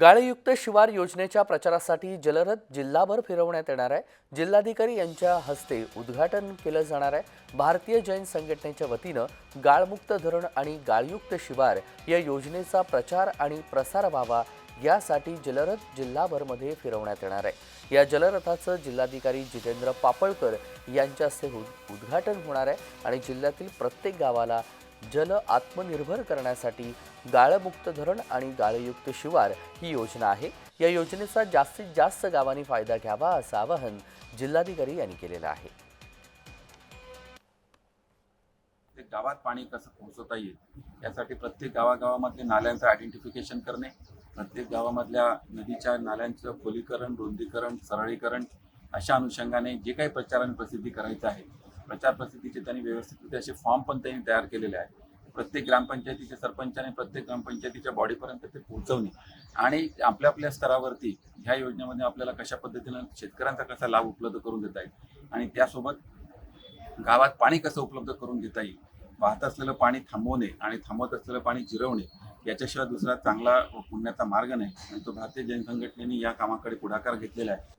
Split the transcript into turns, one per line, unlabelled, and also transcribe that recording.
गाळयुक्त शिवार योजनेच्या प्रचारासाठी जलरथ जिल्हाभर फिरवण्यात येणार आहे. जिल्हाधिकारी यांच्या हस्ते उद्घाटन केलं जाणार आहे. भारतीय जैन संघटनेच्या वतीनं गाळमुक्त धरण आणि गाळयुक्त शिवार या योजनेचा प्रचार आणि प्रसार व्हावा यासाठी जलरथ जिल्हाभरमध्ये फिरवण्यात येणार आहे. या जलरथाचं जिल्हाधिकारी जितेंद्र पापळकर यांच्या हस्ते उद- उद्घाटन होणार आहे आणि जिल्ह्यातील प्रत्येक गावाला जल आत्मनिर्भर करण्यासाठी गाळमुक्त धरण आणि गाळयुक्त शिवार ही योजना आहे. या योजनेचा जास्तीत जास्त गावांनी फायदा घ्यावा असं आवाहन जिल्हाधिकारी यांनी केलेलं आहे.
गावात पाणी कसं पोहोचवता येईल यासाठी प्रत्येक गावागावामधले नाल्यांचं आयडेंटिफिकेशन करणे प्रत्येक गावामधल्या नदीच्या नाल्यांचं खोलीकरण रुंदीकरण सरळीकरण अशा अनुषंगाने जे काही प्रचार आणि प्रसिद्धी करायचं आहे प्रचार प्रसिद्धीचे त्यांनी व्यवस्थित असे फॉर्म पण त्यांनी तयार केलेले आहे प्रत्येक ग्रामपंचायतीच्या सरपंचाने प्रत्येक ग्रामपंचायतीच्या बॉडीपर्यंत ते पोहोचवणे. आणि आपल्या आपल्या स्तरावरती ह्या योजनेमध्ये आपल्याला कशा पद्धतीनं शेतकऱ्यांचा कसा लाभ उपलब्ध करून देता येईल? आणि त्यासोबत गावात पाणी कसं उपलब्ध करून घेता येईल? वाहत असलेलं पाणी थांबवणे आणि थांबवत असलेलं पाणी जिरवणे याच्याशिवाय दुसरा चांगला पुण्याचा मार्ग नाही. आणि तो भारतीय जनसंघटनेने या कामाकडे पुढाकार घेतलेला आहे.